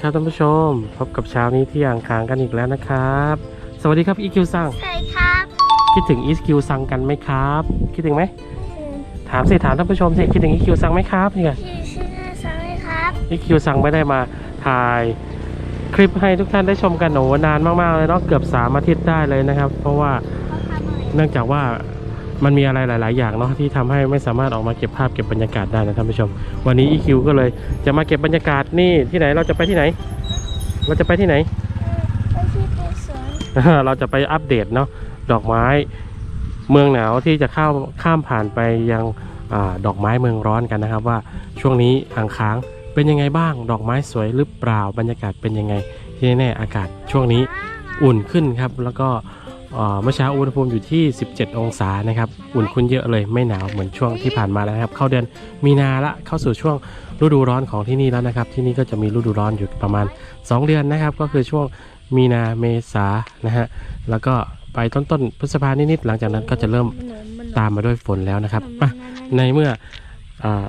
ดีครับท่านผู้ชม พบกับเช้านี้ที่อ่างค้างกันอีกแล้วนะครับ สวัสดีครับอีคิวซังใช่ครับคิดถึงอีคิวซังกันไหมครับ คิดถึงไหมถามสิถามท่านผู้ชมสิคิดถึงอีคิวซังไหมครับนี่ไงพี่ชื่อซังไหมครับอีคิวซังไม่ได้มาถ่ายคลิปให้ทุกท่านได้ชมกันโอ้โหนานมากๆเลยเนาะเกือบสามอาทิตย์ได้เลยนะครับ เพราะว่าเขาทำหน่อยเนื่องจากว่า มันมีอะไรหลาย ๆ อย่างเนาะที่ทำให้ไม่สามารถออกมาเก็บภาพเก็บบรรยากาศได้นะท่านผู้ชม วันนี้ EQ ก็เลยจะมาเก็บบรรยากาศนี่ที่ไหนเราจะไปที่ไหน เราจะไปที่ไหนไปที่เป็นสวนเราจะไปอัปเดตเนาะดอกไม้เมืองหนาวที่จะเข้าข้ามผ่านไปยังอาดอกไม้เมืองร้อนกันนะครับ ว่าช่วงนี้อ่างค้างเป็นยังไงบ้าง ดอกไม้สวยหรือเปล่าบรรยากาศเป็นยังไงที่แน่ๆอากาศช่วงนี้อุ่นขึ้นครับ แล้วก็ เอ่อเมื่อเช้าอุณหภูมิอยู่ที่ 17 องศานะครับ อุ่นขึ้นเยอะเลยไม่หนาวเหมือนช่วงที่ผ่านมาแล้วนะครับ เข้าเดือนมีนาละเข้าสู่ช่วงฤดูร้อนของที่นี่แล้วนะครับ ที่นี่ก็จะมีฤดูร้อนอยู่ประมาณ 2 เดือนนะครับ ก็คือช่วงมีนาเมษานะฮะแล้วก็ไปต้นต้นๆพฤษภานิดๆหลังจากนั้นก็จะเริ่มตามมาด้วยฝนแล้วนะครับไปในเมื่ออา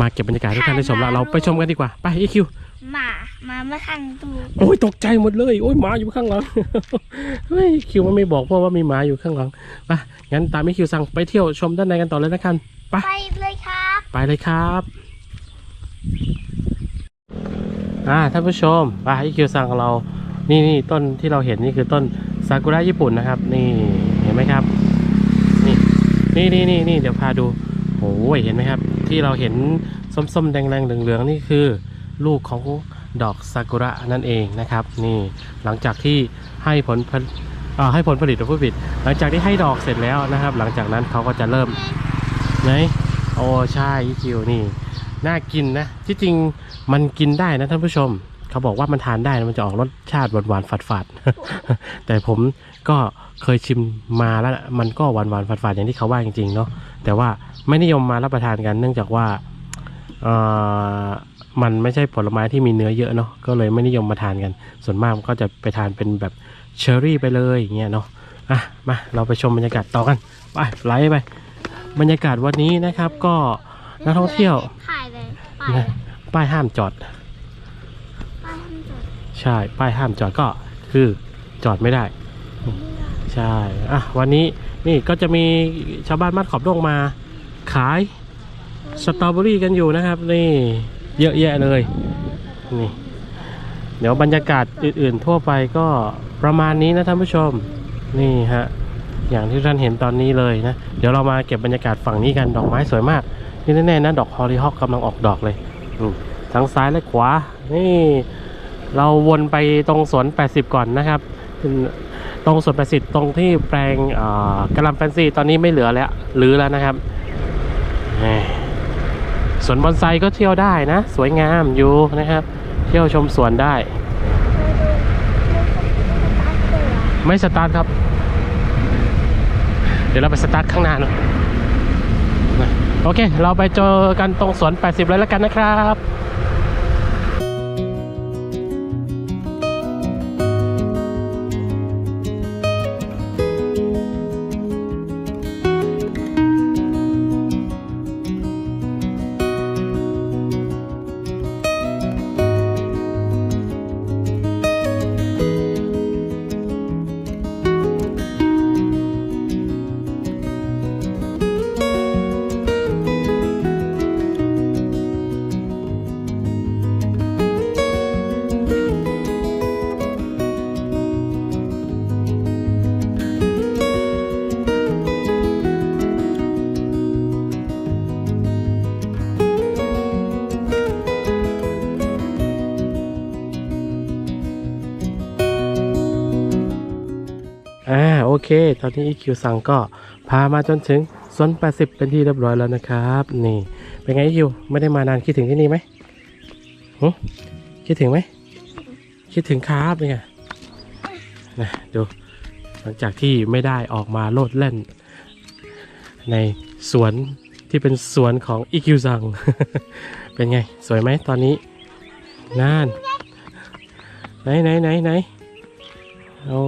มาเก็บบรรยากาศให้ทุกท่านได้ชมแล้วเราไปชมกันดีกว่าไปอีคิวหมาห มามาทางตูโอ้ยตกใจหมดเลย โอ้ยหมาอยู่ข้างหลัง เฮ้ยคิวมันไม่บอกพ่อว่ามีหมาอยู่ข้างหลังไปงั้นตามอีคิวสั่งไปเที่ยวชมด้านในกันต่อเลยนะครับไปไปเลยครับไปเลยครับอ่าท่านผู้ชมไปอีคิวสั่งของเรา นี่นี่ต้นที่เราเห็นนี่คือต้นซากุระญี่ปุ่นนะครับ นี่เห็นไหมครับ นี่นี่นี่นี่นี่เดี๋ยวพาดูโอ้ยเห็นไหมครับ ที่เราเห็นส้มๆแดงๆเหลืองๆนี่คือ ลูกของ ดอกซากุระนั่นเองนะครับนี่หลังจากที่ให้ผลผลให้ผลผลิตผู้ผลิตหลังจากที่ให้ดอกเสร็จแล้วนะครับ หลังจากนั้นเขาก็จะเริ่มไหนโอ้ใช่อีคิวนี่น่ากินนะที่จริงมันกินได้นะท่านผู้ชม เขาบอกว่ามันทานได้นะมันจะออกรสชาติหวานๆฝาดๆแต่ผมก็เคยชิมมาแล้วมันก็หวานๆฝาดๆอย่างที่เขาว่าจริงๆเนาะแต่ว่าไม่นิยมมารับประทานกันเนื่องจากว่าอ มันไม่ใช่ผลไม้ที่มีเนื้อเยอะเนาะก็เลยไม่นิยมมาทานกัน ส่วนมากก็จะไปทานเป็นแบบเชอร์รี่ไปเลยอย่างเงี้ยเนาะอะมาเราไปชมบรรยากาศต่อกันไปไลฟ์ไปบรรยากาศวันนี้นะครับก็นักท่องเที่ยวถ่ายเลยไปนะป้ายห้ามจอดไปทำจุดใช่ ป้ายห้ามจอดก็คือจอดไม่ได้ ใช่อะวันนี้นี่ก็จะมีชาวบ้านมัดขอบดงมาขายสตรอเบอรี่กันอยู่นะครับนี่ เยอะแยะเลยนี่เดี๋ยวบรรยากาศอื่นๆทั่วไปก็ประมาณนี้นะท่านผู้ชมนี่ฮะอย่างที่ท่านเห็นตอนนี้เลยนะ เดี๋ยวเรามาเก็บบรรยากาศฝั่งนี้กันดอกไม้สวยมากนี่แน่ๆนะดอกฮอลลีฮอกกำลังออกดอกเลยทั้งซ้ายและขวา นี่ เราวนไปตรงสวน 80 ก่อนนะครับ ตรงสวน 80 ตรงที่แปลงกระลำแฟนซีตอนนี้ไม่เหลือแล้วหรือแล้วนะครับ สวนบอนไซก็เที่ยวได้นะ สวยงามอยู่นะครับ เที่ยวชมสวนได้ ไม่สตาร์ทครับ เดี๋ยวเราไปสตาร์ทข้างหน้าเนอะนะโอเค เราไปเจอกันตรงสวน 80 เลยแล้วกันนะครับ เคตอนนี้ EQ สั่งก็พามาจนถึงสวน80 เป็นที่เรียบร้อยแล้วนะครับ นี่ เป็นไง EQ ไม่ได้มานานคิดถึงที่นี่ไหมหึคิดถึงไหม คิดถึงครับนี่ไงนะดูหลังจากที่ไม่ได้ออกมาโลดเล่น ในสวนที่เป็นสวนของ EQ สั่ง เป็นไง สวยไหมตอนนี้น่านไหนไหนไหนไหนโอ้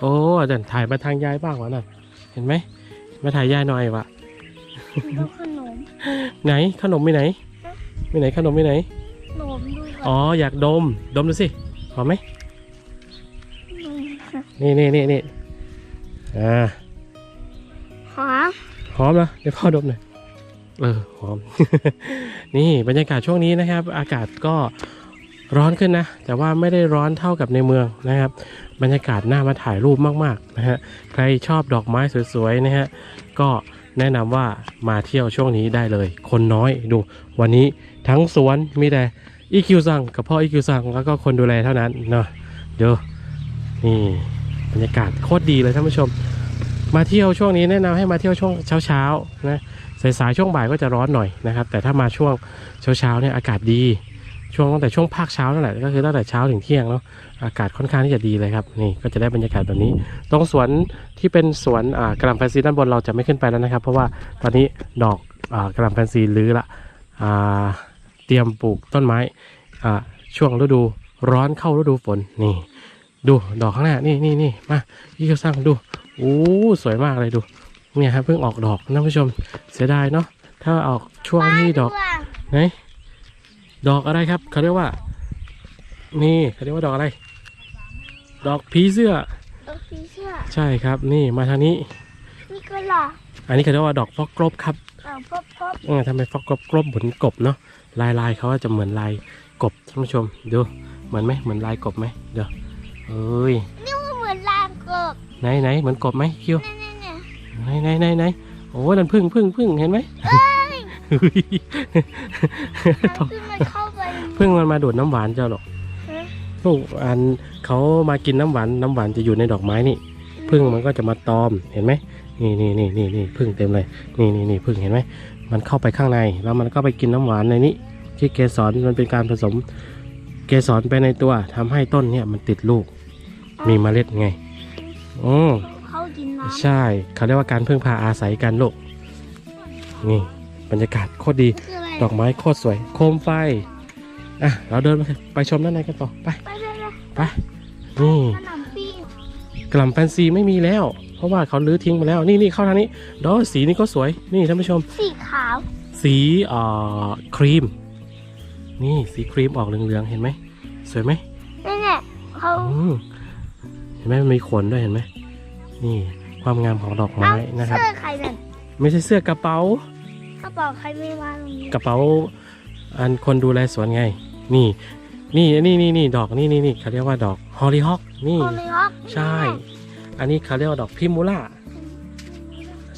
โอ้เดินถ่ายมาทางยายบ้างวะน่ะ เห็นไหม มาถ่ายยายหน่อยวะดูขนม ไหนขนมมีไหนมีไหนขนมมีไหน ขนมดูอ๋ออยากดม ดมดูสิ หอมไหมนี่นี่นี่นี่อ่า หอม หอมเหรอเดี๋ยวพ่อดมหน่อย เออ หอม นี่บรรยากาศช่วงนี้นะครับ อากาศก็ ร้อนขึ้นนะ แต่ว่าไม่ได้ร้อนเท่ากับในเมืองนะครับ บรรยากาศน่ามาถ่ายรูปมากๆนะฮะใครชอบดอกไม้สวยๆนะฮะก็แนะนำว่ามาเที่ยวช่วงนี้ได้เลย คนน้อยดู วันนี้ทั้งสวนมีแต่อีคิวซังกับพ่ออีคิวซังแล้วก็คนดูแลเท่านั้นเนาะเดี๋ยวนี่บรรยากาศโคตรดีเลยท่านผู้ชม มาเที่ยวช่วงนี้แนะนำให้มาเที่ยวช่วงเช้าๆนะสายๆช่วงบ่ายก็จะร้อนหน่อยนะครับ แต่ถ้ามาช่วงเช้าๆเนี่ยอากาศดี ช่วงตั้งแต่ช่วงภาคเช้านั่นแหละก็คือตั้งแต่เช้าถึงเที่ยงเนาะอากาศค่อนข้างที่จะดีเลยครับนี่ก็จะได้บรรยากาศแบบนี้ ตรงสวนที่เป็นสวนอ่ากระหลำแฟนซีด้านบนเราจะไม่ขึ้นไปแล้วนะครับ เพราะว่าตอนนี้ดอกอ่ากระหลำแฟนซีรื้อละอ่าเตรียมปลูกต้นไม้อ่าช่วงฤดูร้อนเข้าฤดูฝนนี่ ดูดอกข้างหน้านี่นี่นี่มาพี่เขาสร้างดูโอ้สวยมากเลยดูเนี่ยครับเพิ่งออกดอกท่านผู้ชมเสียดายเนาะถ้าออกช่วงที่ดอกป้าไหน ดอกอะไรครับเขาเรียกว่า นี่เขาเรียกว่าดอกอะไร ดอกผีเสื้อ ดอกสีเสื้อ ใช่ครับ นี่มาทางนี้นี่ก็หล่ออันนี้เขาเรียกว่าดอกฟอกกรบครับเอาพบพบเออทำไมฟอกกรบกรบเหมือนกบเนาะลายลายเขาจะเหมือนลายกบท่านผู้ชมดูเหมือนไหมเหมือนลายกบไหมเดี๋ยวเอ้ยนี่มันเหมือนลางกบไหนไหนเหมือนกบไหมคิวเนี่ยเนี่ยเนี่ยไหนไหนไหนไหนโอ้ยนั่นพึ่งพึ่งพึ่งเห็นไหม เฮ้ยเอาขึ้นมาเข้าไปพึ่งมันมาดูดน้ำหวานเจ้าหรอกฮะพวกอันเขามากินน้ำหวานน้ำหวานจะอยู่ในดอกไม้นี่พึ่งมันก็จะมาตอมเห็นไหมนี่นี่นี่นี่นี่พึ่งเต็มเลยนี่นี่นี่พึ่งเห็นไหมมันเข้าไปข้างในแล้วมันก็ไปกินน้ำหวานในนี้ที่เกสรมันเป็นการผสมเกสรไปในตัวทำให้ต้นเนี่ยมันติดลูก มีเมล็ดไงอืมเข้ากินน้ำใช่เขาเรียกว่าการพึ่งพาอาศัยกันลูกนี่ บรรยากาศโคตรดีคืออะไรดอกไม้โคตรสวย โคมไฟ อะ เราเดินไปไปชมด้านในกันต่อ ไป ไปไปไปไปนี่ขนมปีบกล่ำแฟนซีไม่มีแล้ว เพราะว่าเขาลื้อทิ้งไปแล้ว นี่นี่เข้าทางนี้ดอกสีนี่ก็สวย นี่ท่านผู้ชม สีขาว สีเอ่อครีม นี่สีครีมออกเหลืองๆ เห็นไหม สวยไหมนี่เนี่ยเขาอืมเห็นไหมมันมีขนด้วยเห็นไหม นี่ความงามของดอกไม้นะครับเสื้อใครนั่นไม่ใช่เสื้อกระเป๋า กระเป๋าใครไม่วางตรงนี้กระเป๋าอันคนดูแลสวนไง นี่ นี่นี่นี่นี่ดอกนี่นี่นี่เขาเรียกว่าดอกฮอลลีฮอกนี่โอลิฮอกใช่ อันนี้เขาเรียกว่าดอกพิมูล่า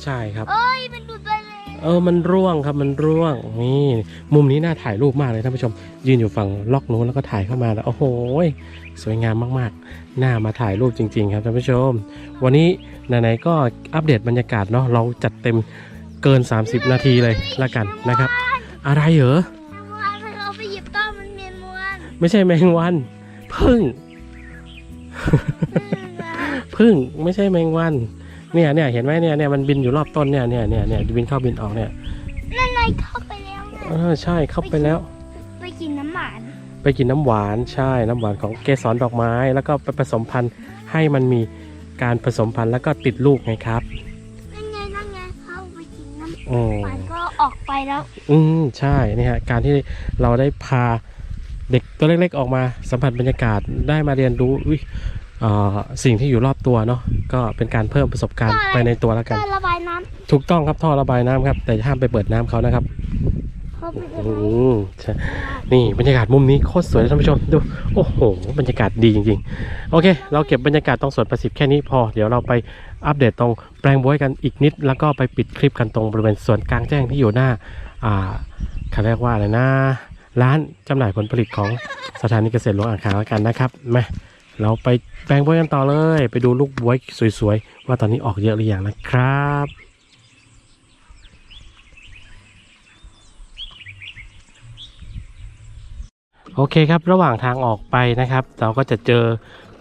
ใช่ครับ เอ้ยมันดูดไปเลยเออ มันร่วงครับ มันร่วง นี่ มุมนี้น่าถ่ายรูปมากเลยท่านผู้ชม ยืนอยู่ฝั่งล็อกนู้นแล้วก็ถ่ายเข้ามาแล้ว โอ้โห สวยงามมากๆ น่ามาถ่ายรูปจริง ๆ ครับท่านผู้ชม วันนี้ไหนๆก็อัปเดตบรรยากาศเนาะ เราจัดเต็ม เกิน 30 นาทีเลยละกันนะครับ อะไรเหรอมวนมันเอาไปหยิบต้อมันเมียนมวนไม่ใช่แมงวันพึ่งพึ่งไม่ใช่แมงวันเนี่ยเนี่ยเห็นไหมเนี่ยเนี่ยมันบินอยู่รอบต้นเนี่ยเนี่ยเนี่ยเนี่ยบินเข้าบินออกเนี่ยนั่นไงเข้าไปแล้วไงเออใช่เข้าไปแล้ว ไปกินน้ำหมานไปกินน้ำหวานใช่น้ำหวานของเกสรดอกไม้ แล้วก็ไปผสมพันธุ์ให้มันมีการผสมพันธุ์แล้วก็ติดลูกไงครับ อืมหวานก็ออกไปแล้ว อืมใช่นี่ฮะการที่เราได้พาเด็กตัวเล็กๆออกมาสัมผัสบรรยากาศได้มาเรียนรู้อุ๊ยเอ่อสิ่งที่อยู่รอบตัวเนาะก็เป็นการเพิ่มประสบการณ์ไปในตัวแล้วกันก็ระบายน้ถูกต้องครับท่อระบายน้ำครับ แต่ห้ามไปเปิดน้ำเขานะครับำ เข้าไปเอืมใช่นี่บรรยากาศมุมนี้โคตรสวยเลยท่านผู้ชมดู โอ้โห บรรยากาศดีจริงๆ โอเค เราเก็บบรรยากาศตรงสวนประสิทธิ์แค่นี้พอ เดี๋ยวเราไปอัปเดตตรงแปลงบวยกันอีกนิด แล้วก็ไปปิดคลิปกันตรงบริเวณสวนกลางแจ้งที่อยู่หน้า อ่าเขาเรียกว่าอะไรนะ ร้านจำหน่ายผลผลิตของสถานีเกษตรหลวงอ่างขางแล้วกันนะครับมาเราไปแปลงบวยกันต่อเลย ไปดูลูกบวยสวยๆ ว่าตอนนี้ออกเยอะหรือยังนะครับ โอเคครับ ระหว่างทางออกไปนะครับ เราก็จะเจอ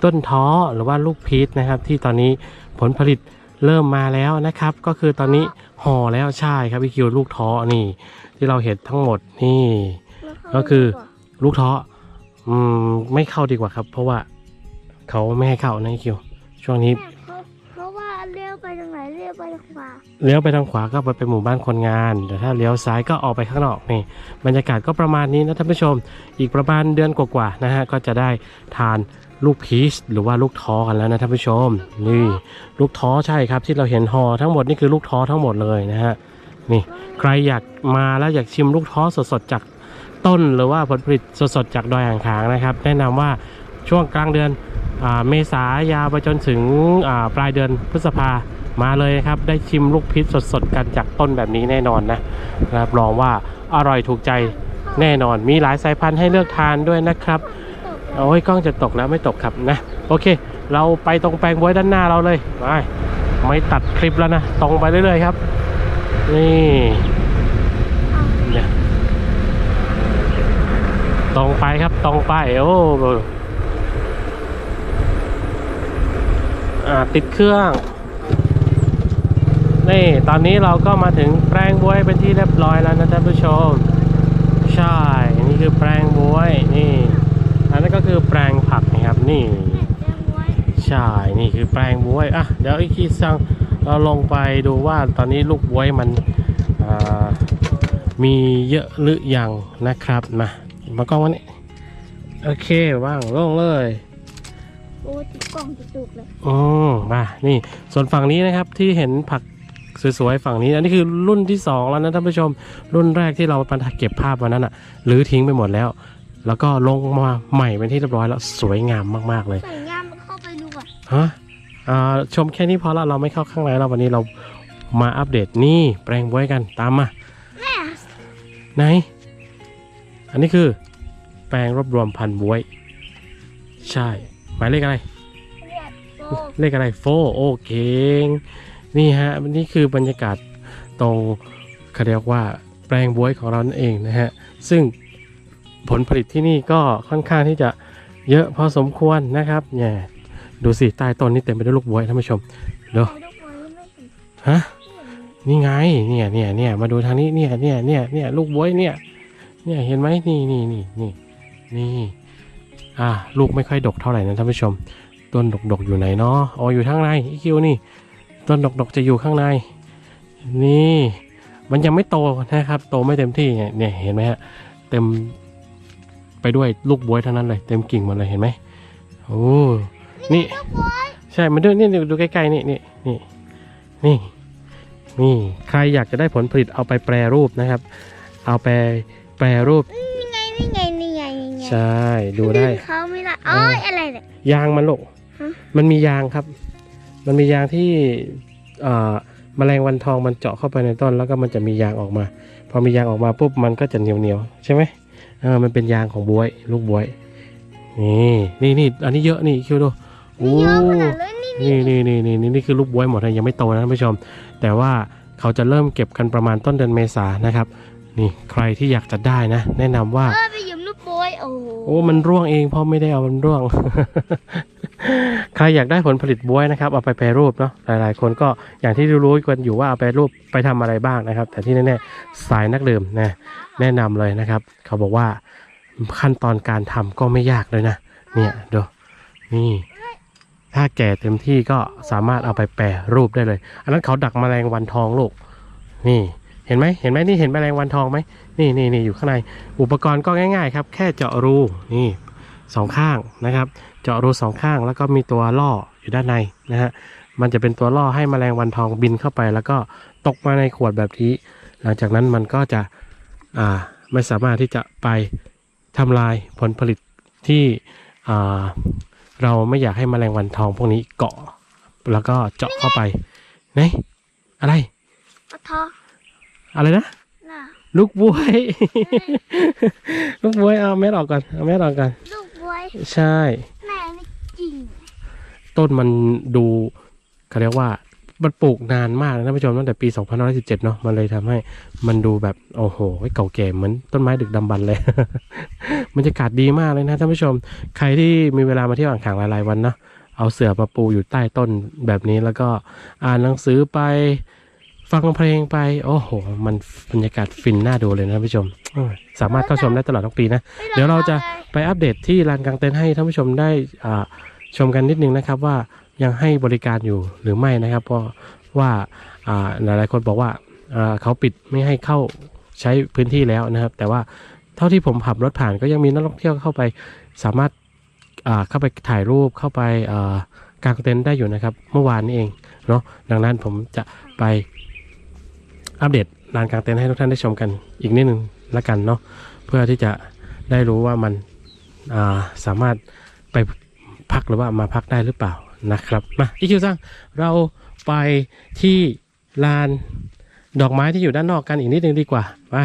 ต้นท้อหรือว่าลูกพีชนะครับ ที่ตอนนี้ผลผลิตเริ่มมาแล้วนะครับ ก็คือตอนนี้ห่อแล้วใช่ครับพี่คิวลูกท้อนี่ ที่เราเห็นทั้งหมดนี่ ก็คือลูกท้ออืมไม่เข้าดีกว่าครับ เพราะว่าเขาไม่ให้เข้านะพี่คิว ช่วงนี้ ทางไหนเลี้ยวไปทางขวาเลี้ยวไปทางขวาก็ไปเป็นหมู่บ้านคนงาน แต่ถ้าเลี้ยวซ้ายก็ออกไปข้างนอกนี่บรรยากาศก็ประมาณนี้นะท่านผู้ชม อีกประมาณเดือนกว่าๆนะฮะก็จะได้ทานลูกพีชหรือว่าลูกท้อกันแล้วนะท่านผู้ชม นี่ลูกท้อใช่ครับที่เราเห็นห่อทั้งหมดนี่คือลูกท้อทั้งหมดเลยนะฮะนี่ใครอยากมาแล้วอยากชิมลูกท้อสดๆจากต้นหรือว่าผลผลิตสดๆจากดอยอ่างขางนะครับ แนะนำว่าช่วงกลางเดือนอเมษายาวไปจนถึงปลายเดือนพฤษภา มาเลยครับ ได้ชิมลูกพิษสดๆกันจากต้นแบบนี้แน่นอนนะรับรองว่าอร่อยถูกใจแน่นอน มีหลายสายพันธุ์ให้เลือกทานด้วยนะครับโอ้ยกล้องจะตกแล้วไม่ตกครับนะ โอเค เราไปตรงแปลงบวยด้านหน้าเราเลยไปไม่ตัดคลิปแล้วนะตรงไปเรื่อยๆครับ นี่เนี่ยตรงไปครับตรงไปโอ้าติดเครื่อง นี่ตอนนี้เราก็มาถึงแปลงบวยเป็นที่เรียบร้อยแล้วนะท่านผู้ชม ใช่ นี่คือแปลงบวยนี่ อันนั้นก็คือแปลงผักนะครับนี่แจ้งไว้ใช่ นี่คือแปลงบวยอะเดี๋ยวอีกทีสั่งเราลงไปดูว่าตอนนี้ลูกบวยมันอ่ามีเยอะหรือยังนะครับมามากล้องวันนี้โอเคว่างลงเลยโอ้ติดกล่องติดตุกเลยอืมมานี่ส่วนฝั่งนี้นะครับที่เห็นผัก สวยๆฝั่งนี้อันนี้คือรุ่นที่สองแล้วนะท่านผู้ชม รุ่นแรกที่เราไปเก็บภาพวันนั้นอะหรือทิ้งไปหมดแล้ว แล้วก็ลงมาใหม่เป็นที่เรียบร้อยแล้วสวยงามมากๆเลยใส่งามเข้าไปดูก่อนฮะอ่าชมแค่นี้พอละเราไม่เข้าข้างในแล้ววันนี้เรามาอัปเดตนี่แปลงบวยกันตามมาแม่ไหน อันนี้คือ แปลงรวบรวมพันธุ์บวย ใช่ หมายเลขอะไรเรียกโบเลขอะไรโฟโอเคง นี่ฮะนี่คือบรรยากาศตรงเขาเรียกว่าแปลงบวยของเรานั่นเองนะฮะซึ่งผลผลิตที่นี่ก็ค่อนข้างที่จะเยอะพอสมควรนะครับเนี่ยดูสิใต้ต้นนี่เต็มไปด้วยลูกบวยท่านผู้ชมเดี๋ยวเอาลูกไว้ไม่เห็นฮะไม่เห็นนี่ไงเนี่ยเนี่ยเนี่ยมาดูทางนี้เนี่ยเนี่ยเนี่ยเนี่ยลูกบวยเนี่ยเนี่ยเห็นไหมนี่นี่นี่นี่นี่อ่าลูกไม่ค่อยดกเท่าไหร่นะท่านผู้ชมต้นดกๆอยู่ไหนเนาะอ๋ออยู่ข้างในอีคิวนี่ ต้นดกๆจะอยู่ข้างใน นี่มันยังไม่โตนะครับ โตไม่เต็มที่เนี่ยเนี่ยเห็นไหมฮะเต็มไปด้วยลูกบวยทั้งนั้นเลย เต็มกิ่งหมดเลยเห็นไหมโอ้นี่ลูกไว้ใช่มันดูนี่ดูใกล้ๆนี่นี่นี่นี่นี่ใครอยากจะได้ผลผลิตเอาไปแปรรูปนะครับ เอาไปแปรรูปนี่ไงนี่ไงนี่ไงนี่ไงใช่ดูได้เขาไม่ละอ๋ออะไรเนี่ยยางมันลูกฮะมันมียางครับ มันมียางที่เอ่อแมลงวันทองมันเจาะเข้าไปในต้น แล้วก็มันจะมียางออกมา พอมียางออกมาปุ๊บมันก็จะเหนียวเหนียวๆใช่ไหมเออมันเป็นยางของบวย ลูกบวยนี่นี่นี่อันนี้เยอะนี่คิวดูโอ้เยอะขนาดเลยนี่นี่นี่นี่นี่นี่นี่คือลูกบวยหมดเลยยังไม่โตนะท่านผู้ชม แต่ว่าเขาจะเริ่มเก็บกันประมาณต้นเดือนเมษานะครับ นี่ใครที่อยากจะได้นะ แนะนำว่าเออไปยืมลูกโปยโอ้โหโอ้มันร่วงเองพ่อไม่ได้เอามันร่วงใครอยากได้ผลผลิตบวยนะครับเอาไปแปรรูปเนาะหลายๆ คนก็อย่างที่รู้กันอยู่ว่าเอาไปรูปไปทำอะไรบ้างนะครับ แต่ที่แน่ๆสายนักดื่มนะแนะนำเลยนะครับ เขาบอกว่าขั้นตอนการทำก็ไม่ยากเลยนะ เนี่ยดูนี่ถ้าแก่เต็มที่ก็สามารถเอาไปแปรรูปได้เลย อันนั้นเขาดักแมลงวันทองลูกนี่เห็นไหมเห็นไหมนี่เห็นแมลงวันทองไหมนี่นี่นี่อยู่ข้างในอุปกรณ์ก็ง่าย ๆ ครับ แค่เจาะรูนี่สองข้างนะครับ เจาะรูสองข้าง แล้วก็มีตัวล่ออยู่ด้านในนะฮะมันจะเป็นตัวล่อให้แมลงวันทองบินเข้าไป แล้วก็ตกมาในขวดแบบนี้ หลังจากนั้นมันก็จะอ่าไม่สามารถที่จะไปทำลายผลผลิตที่อ่าเราไม่อยากให้แมลงวันทองพวกนี้เกาะ แล้วก็เจาะเข้าไปไหนอะไรเอาทออะไรนะน่ะลูกบวย ลูกบวยเอาแม่ออกก่อนเอาแม่ออกก่อน ลูกบวยใช่แม่ไม่จริง ต้นมันดูเขาเรียกว่ามันปลูกนานมากนะท่านผู้ชมตั้งแต่ปี 2517 เนาะมันเลยทำให้มันดูแบบ โอ้โหเก่าแก่เหมือนต้นไม้ดึกดำบรรพ์เลยบรรยากาศดีมากเลยนะท่านผู้ชม ใครที่มีเวลามาเที่ยวอ่างขางหลายๆวันเนาะเอาเสื่อมาปูอยู่ใต้ต้นแบบนี้แล้วก็อ่านหนังสือไป ฟังเพลงไป โอ้โห มันบรรยากาศฟินน่าดูเลยนะท่านผู้ชมเออสามารถเข้าชมได้ตลอดทั้งปีนะ เดี๋ยวเราจะไปอัปเดตที่ลานกลางเต็นท์ให้ท่านผู้ชมได้อ่าชมกันนิดนึงนะครับว่ายังให้บริการอยู่หรือไม่นะครับ เพราะว่าอ่าหลายๆคนบอกว่าอ่าเขาปิดไม่ให้เข้าใช้พื้นที่แล้วนะครับ แต่ว่าเท่าที่ผมขับรถผ่านก็ยังมีนักท่องเที่ยวเข้าไปสามารถอ่าเข้าไปถ่ายรูปเข้าไปอ่ากางเต็นท์ได้อยู่นะครับ เมื่อวานนี้เองเนาะดังนั้นผมจะไป อัปเดตลานกางเต็นท์ให้ทุกท่านได้ชมกันอีกนิดนึงละกันเนาะเพื่อที่จะได้รู้ว่ามันอ่าสามารถไปพักหรือว่ามาพักได้หรือเปล่านะครับมาอีคิวซังเราไปที่ลานดอกไม้ที่อยู่ด้านนอกกันอีกนิดนึงดีกว่ามา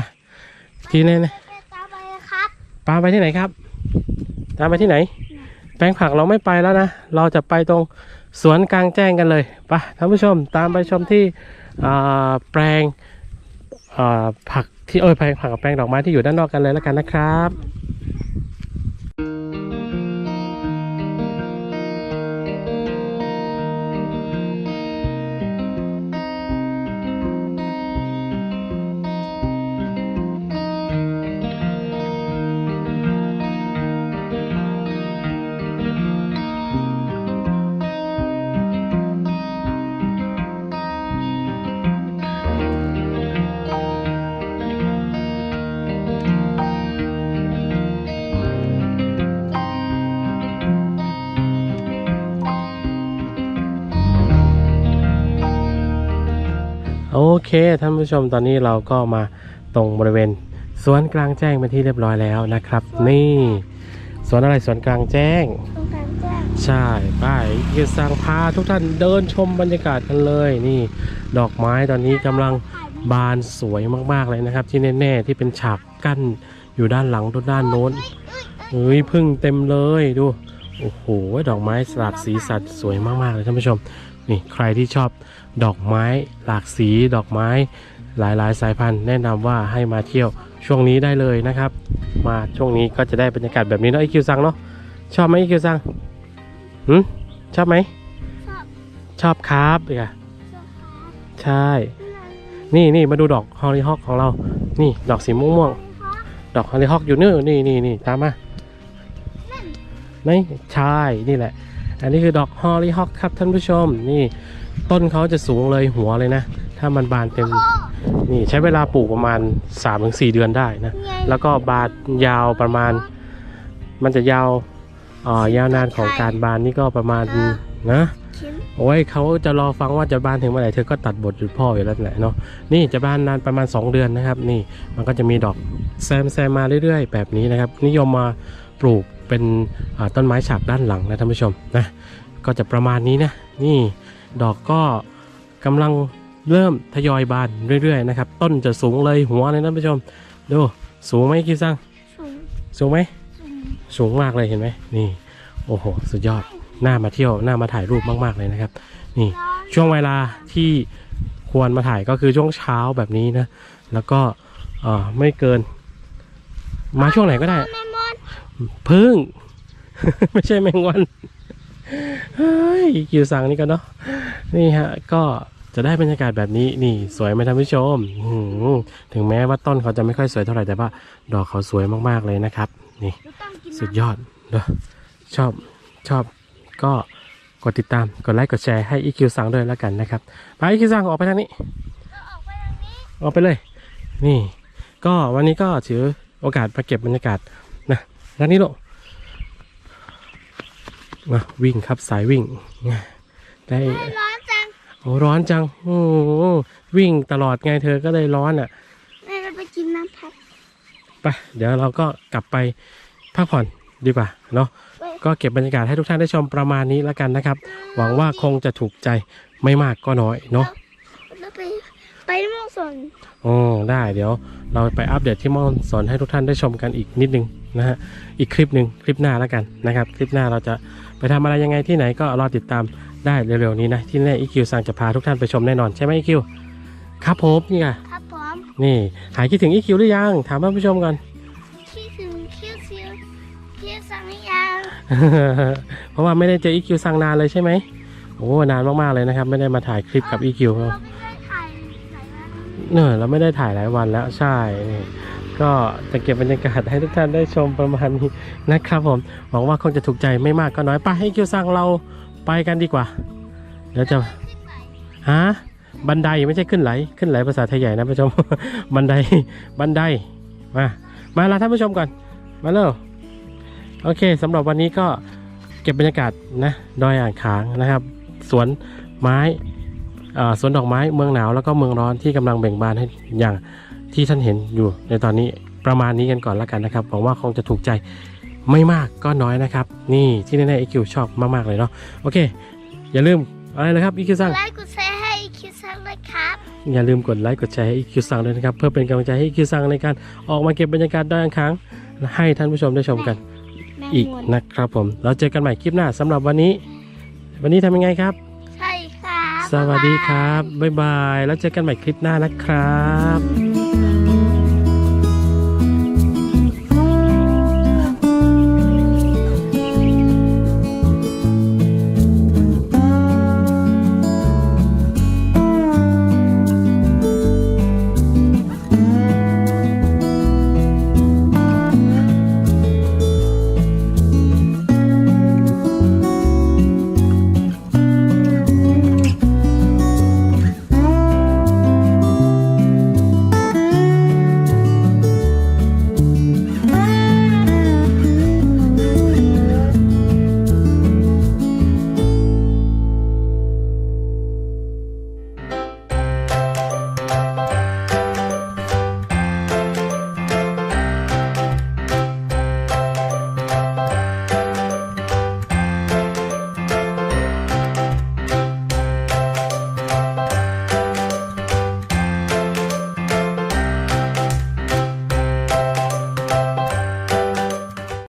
ที่นี่นะไปตามไปครับปาไปที่ไหนครับตามไปที่ไหน แปลงผักเราไม่ไปแล้วนะ เราจะไปตรงสวนกลางแจ้งกันเลยไปท่านผู้ชมตามไปชมที่อ่า แปลงผักที่เอ้ยแปลงผักกับแปลงดอกไม้ที่อยู่ด้านนอกกันเลยแล้วกันนะครับ เคท่านผู้ชมตอนนี้เราก็มาตรงบริเวณสวนกลางแจ้งเป็นที่เรียบร้อยแล้วนะครับ นี่สวนอะไรสวนกลางแจ้ง ตรงกลางแจ้งใช่ไป้ายยืดสั่งพาทุกท่านเดินชมบรรยากาศกันเลยนี่ ดอกไม้ตอนนี้กำลังบานสวยมากๆเลยนะครับ ที่แน่ๆที่เป็นฉากกั้นอยู่ด้านหลังด้านโน้นเฮ้ยพึ่งเต็มเลยดูโอ้โหดอกไม้หลากสีสันสวยมากๆเลยท่านผู้ชม นี่ใครที่ชอบดอกไม้หลากสีดอกไม้หลายๆ สายพันธุ์แนะนำว่าให้มาเที่ยวช่วงนี้ได้เลยนะครับ มาช่วงนี้ก็จะได้บรรยากาศแบบนี้เนาะไอคิวซังเนาะชอบไหมไอคิวซังหืมชอบไหมชอบชอบครับอีกอะชอบครับใช่ นี่นี่มาดูดอกฮอลลีฮอกของเรา นี่ดอกสีม่วงๆดอกฮอลลีฮอกอยู่นี่นี่นี่นี่ตามมานี่ใช่นี่แหละ อันนี้คือดอกฮอลลีฮอกครับท่านผู้ชม นี่ต้นเขาจะสูงเลยหัวเลยนะ ถ้ามันบานเต็ม นี่ใช้เวลาปลูกประมาณ 3-4 เดือนได้นะไงแล้วก็บานยาวประมาณ มันจะยาวอ่ายาวนานของการบานนี่ก็ประมาณนะชิ้นโอ้ยเขาจะรอฟังว่าจะบานถึงเมื่อไหร่เธอก็ตัดบทหยุดพ่ออยู่แล้วแหละเนาะนี่จะบานนานประมาณ 2 เดือนนะครับ นี่มันก็จะมีดอกแซมแซมมาเรื่อยๆ แบบนี้นะครับ นิยมมาปลูก เป็นอ่าต้นไม้ฉากด้านหลังนะท่านผู้ชมนะก็จะประมาณนี้นะนี่ดอกก็กำลังเริ่มทยอยบานเรื่อยๆนะครับต้นจะสูงเลยหัวเลยนะท่านผู้ชมดูสูงไหมคิดซังสูงสูงไหมสูงสูงมากเลยเห็นไหมนี่โอ้โหสุดยอดน่ามาเที่ยวน่ามาถ่ายรูปมากๆเลยนะครับ นี่ร้อนช่วงเวลาที่ควรมาถ่ายก็คือช่วงเช้าแบบนี้นะ แล้วก็เอ่อไม่เกิน มาช่วงไหนก็ได้แม่มด พึ่ง ไม่ใช่แมงวันเฮ้ยคิวสั่งนี่กันเนาะนี่ฮะ ก็จะได้บรรยากาศแบบนี้นี่สวยไหมท่านผู้ชมถึงแม้ว่าต้นเขาจะไม่ค่อยสวยเท่าไหร่แต่ว่า ดอกเขาสวยมากๆเลยนะครับ นี่ สุดยอดเนอะชอบชอบก็กดติดตามกดไลค์กดแชร์ให้ EQ สั่งด้วยแล้วกันนะครับไป EQ สั่งออกไปทางนี้ออกไปทางนี้ออกไปเลย นี่ ก็วันนี้ก็ถือโอกาสมาเก็บบรรยากาศ ด้านนี้ลูกมาวิ่งครับสายวิ่ง ได้ไม่ร้อนจังโอ้ร้อนจังโอ้โหวิ่งตลอดไงเธอก็เลยร้อนอะแม่เราไปกินน้ำพักไปเดี๋ยวเราก็กลับไปพักผ่อนดีกว่าเนาะไปก็เก็บบรรยากาศให้ทุกท่านได้ชมประมาณนี้แล้วกันนะครับ หวังว่าคงจะถูกใจไม่มากก็น้อยเนาะแล้ว ไปไปที่มองสนอ๋อได้เดี๋ยวเราไปอัปเดตที่มอนสอนให้ทุกท่านได้ชมกันอีกนิดนึงนะฮะอีกคลิปหนึ่งคลิปหน้าแล้วกันนะครับ คลิปหน้าเราจะไปทำอะไรยังไงที่ไหนก็รอติดตามได้เร็วๆนี้นะ ที่แน่อีคิวสั่งจะพาทุกท่านไปชมแน่นอนใช่ไหมอีคิวครับผมนี่ไงครับผมนี่หายคิดถึงอีคิวหรือยังถามท่านผู้ชมก่อนคิดถึงคิวซิวคิวสั่งหรือยังเพราะว่าไม่ได้เจออีคิวสั่งนานเลยใช่ไหมโอ้นานมากๆเลยนะครับ ไม่ได้มาถ่ายคลิปกับอีคิว เนอเราไม่ได้ถ่ายหลายวันแล้วใช่ ก็จะเก็บบรรยากาศให้ทุกท่านได้ชมประมาณนี้นะครับผม หวังว่าคงจะถูกใจไม่มากก็น้อยไปให้คิวสั่งเราไปกันดีกว่า เดี๋ยวจะฮะบันไดไม่ใช่ขึ้นไหล ขึ้นไหลภาษาไทยใหญ่นะผู้ชม บันได บันได มา มาลาท่านผู้ชมก่อน มาเร็ว โอเคสำหรับวันนี้ก็เก็บบรรยากาศนะ ดอยอ่างขางนะครับ สวนไม้ สวนดอกไม้เมืองหนาวแล้วก็เมืองร้อนที่กำลังเบ่งบานให้อย่างที่ท่านเห็นอยู่ในตอนนี้ประมาณนี้กันก่อนแล้วกันนะครับหวังว่าคงจะถูกใจไม่มากก็น้อยนะครับ นี่ที่แน่ๆ EQ ชอบมากๆเลยเนาะโอเค อย่าลืมอะไรนะครับ EQ สั่งไลค์กดแชร์ให้คิวซังเลยครับอย่าลืมกดไลค์กดแชร์ให้ EQ สั่งด้วยนะครับเพื่อเป็นกำลังใจให้ EQ สั่งในการออกมาเก็บบรรยากาศดอยอ่างขางให้ท่านผู้ชมได้ชมกันแม่อีกมวนนะครับผมเราเจอกันใหม่คลิปหน้าสำหรับวันนี้ วันนี้ทำยังไงครับใช่ครับ สวัสดีครับ บ๊ายบาย แล้วเจอกันใหม่คลิปหน้านะครับ